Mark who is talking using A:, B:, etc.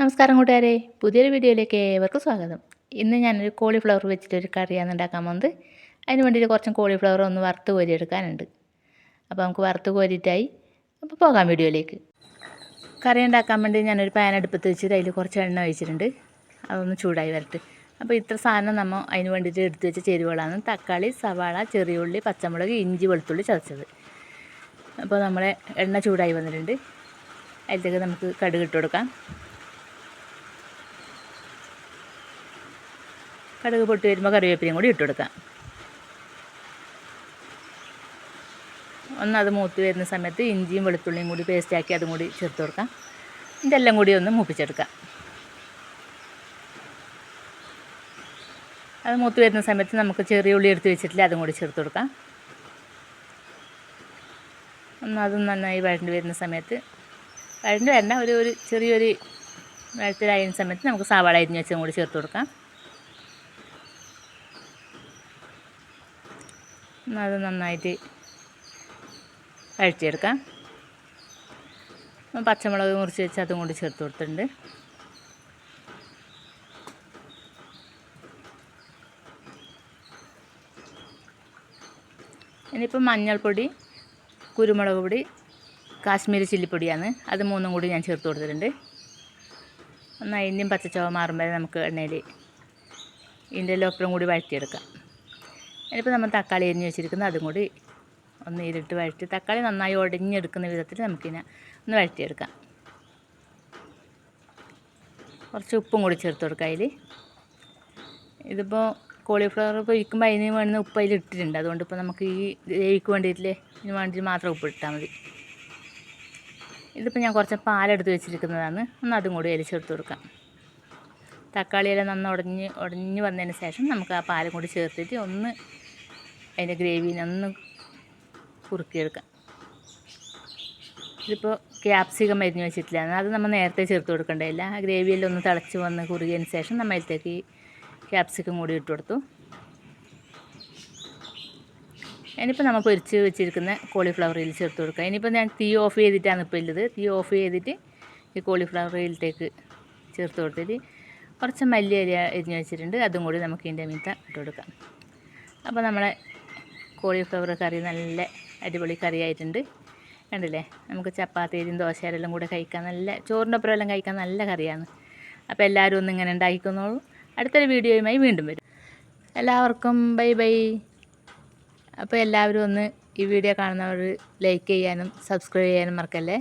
A: നമസ്കാരം കൂട്ടുകാരെ. പുതിയൊരു വീഡിയോയിലേക്ക് ഏവർക്കും സ്വാഗതം. ഇന്ന് ഞാനൊരു കോളിഫ്ലവർ വെച്ചിട്ട് ഒരു കറിയാണ് ഉണ്ടാക്കാൻ പോകുന്നത്. അതിന് വേണ്ടിയിട്ട് കുറച്ച് കോളിഫ്ലവർ ഒന്ന് വറുത്ത് കോരി എടുക്കാനുണ്ട് അപ്പോൾ നമുക്ക് വറുത്ത് കോരിയിട്ടായി അപ്പോൾ പോകാം വീഡിയോയിലേക്ക്. കറി ഉണ്ടാക്കാൻ വേണ്ടി ഞാനൊരു പാൻ അടുപ്പത്ത് വെച്ചിട്ട് അതിൽ കുറച്ച് എണ്ണ ഒഴിച്ചിട്ടുണ്ട്. അതൊന്ന് ചൂടായി വരട്ടെ. അപ്പോൾ ഇത്ര സാധനം നമ്മൾ അതിന് വേണ്ടിയിട്ട് എടുത്ത് വെച്ച ചേരുവകളാണ്. തക്കാളി സവാള ചെറിയുള്ളി പച്ചമുളക് ഇഞ്ചി വെളുത്തുള്ളി ചതച്ചത്. അപ്പോൾ നമ്മളെ എണ്ണ ചൂടായി വന്നിട്ടുണ്ട്. അതിലേക്ക് നമുക്ക് കടുക് ഇട്ട് കൊടുക്കാം. കടുക് പൊട്ടി വരുമ്പോൾ കറിവേപ്പിലയും കൂടി ഇട്ട് കൊടുക്കാം. ഒന്ന് അത് മൂത്ത് വരുന്ന സമയത്ത് ഇഞ്ചിയും വെളുത്തുള്ളിയും കൂടി പേസ്റ്റാക്കി അതും കൂടി ചേർത്ത് കൊടുക്കാം. ഇതെല്ലാം കൂടി ഒന്ന് മൂപ്പിച്ചെടുക്കാം. അത് മൂത്ത് വരുന്ന സമയത്ത് നമുക്ക് ചെറിയ ഉള്ളി എടുത്ത് വെച്ചിട്ടില്ല അതും കൂടി ചേർത്ത് കൊടുക്കാം. ഒന്ന് അതും നന്നായി വഴണ്ട് വരുന്ന സമയത്ത് വഴണ്ട് വരണ്ട ഒരു ഒരു ചെറിയൊരു വഴത്തിലായിരുന്ന സമയത്ത് നമുക്ക് സവാള അരിഞ്ഞ് വെച്ചതും കൂടി ചേർത്ത് കൊടുക്കാം. അത് നന്നായിട്ട് അഴിച്ചെടുക്കാം. പച്ചമുളക് മുറിച്ച് വെച്ച് അതും കൂടി ചേർത്ത് കൊടുത്തിട്ടുണ്ട്. ഇനിയിപ്പോൾ മഞ്ഞൾപ്പൊടി കുരുമുളക് പൊടി കാശ്മീരി ചില്ലിപ്പൊടിയാണ് അത് മൂന്നും കൂടി ഞാൻ ചേർത്ത് കൊടുത്തിട്ടുണ്ട്. ഒന്ന് അതിന്റെയും പച്ചച്ചവ മാറുമ്പോൾ നമുക്ക് എണ്ണയിൽ ഇതിന്റെ ലോപ്പറും കൂടി വഴറ്റിയെടുക്കാം. ഇനിയിപ്പോൾ നമ്മൾ തക്കാളി അരിഞ്ഞ് വെച്ചിരിക്കുന്നത് അതും കൂടി ഒന്ന് ഇതിട്ട് വഴറ്റി തക്കാളി നന്നായി ഒടിഞ്ഞെടുക്കുന്ന വിധത്തിൽ നമുക്കിനെ ഒന്ന് വഴറ്റിയെടുക്കാം. കുറച്ച് ഉപ്പും കൂടി ചേർത്ത് കൊടുക്കുക അതിൽ ഇതിപ്പോൾ കോളിഫ്ലവർ പൊരിക്കുമ്പോൾ അതിന് വേണ്ടുന്ന ഉപ്പ് അതിൽ ഇട്ടിട്ടുണ്ട്. അതുകൊണ്ട് ഇപ്പോൾ നമുക്ക് ഈ ഗ്രേവിക്ക് വേണ്ടിയിട്ടില്ലേ ഇതിന് വേണ്ടിയിട്ട് മാത്രം ഉപ്പ് ഇട്ടാൽ മതി. ഇതിപ്പോൾ ഞാൻ കുറച്ച് പാലെടുത്ത് വെച്ചിരിക്കുന്നതാണ്. ഒന്ന് അതും കൂടി അതിൽ ചേർത്ത് കൊടുക്കാം. തക്കാളിയെല്ലാം നന്ന ഉടഞ്ഞ് ഉടഞ്ഞ് വന്നതിന് ശേഷം നമുക്ക് ആ പാലും കൂടി ചേർത്തിട്ട് ഒന്ന് അതിന്റെ ഗ്രേവിനെ ഒന്ന് കുറുക്കിയെടുക്കാം. ഇതിപ്പോൾ ക്യാപ്സിക്കം മരിഞ്ഞ് വെച്ചിട്ടില്ല. അത് നമ്മൾ നേരത്തെ ചേർത്ത് കൊടുക്കേണ്ടതില്ല. ആ ഗ്രേവിയെല്ലാം ഒന്ന് തിളച്ച് വന്ന് കുറുകിയതിന് ശേഷം നമ്മൾ അതിലേക്ക് ക്യാപ്സിക്കം കൂടി ഇട്ട് കൊടുത്തു. ഇനിയിപ്പോൾ നമ്മൾ പൊരിച്ച് വെച്ചിരിക്കുന്ന കോളിഫ്ലവറിൽ ചേർത്ത് കൊടുക്കുക ഇനിയിപ്പോൾ ഞാൻ തീ ഓഫ് ചെയ്തിട്ടാണ് ഇപ്പോൾ ഉള്ളത്. തീ ഓഫ് ചെയ്തിട്ട് ഈ കോളിഫ്ലവറിലേക്ക് ചേർത്ത് കൊടുത്തിട്ട് കുറച്ച് മല്ലി അരി അരിഞ്ഞ് വെച്ചിട്ടുണ്ട്. അതും കൂടി നമുക്ക് ഇതിന്റെ മീത്ത ഇട്ട് കൊടുക്കാം. അപ്പോൾ നമ്മളെ കോളിഫ്ലവർ കറി നല്ല അടിപൊളി കറിയായിട്ടുണ്ട്. കണ്ടില്ലേ? നമുക്ക് ചപ്പാത്തിയും ദോശയെല്ലാം കൂടെ കഴിക്കാൻ നല്ല ചോറിന്റെ ഒപ്പം എല്ലാം കഴിക്കാൻ നല്ല കറിയാണ്. അപ്പോൾ എല്ലാവരും ഒന്ന് ഇങ്ങനെ ഉണ്ടാക്കിക്കുന്നോളൂ. അടുത്തൊരു വീഡിയോയുമായി വീണ്ടും വരും. എല്ലാവർക്കും ബൈ ബൈ. അപ്പോൾ എല്ലാവരും ഒന്ന് ഈ വീഡിയോ കാണുന്നവർ ലൈക്ക് ചെയ്യാനും സബ്സ്ക്രൈബ് ചെയ്യാനും മറക്കല്ലേ?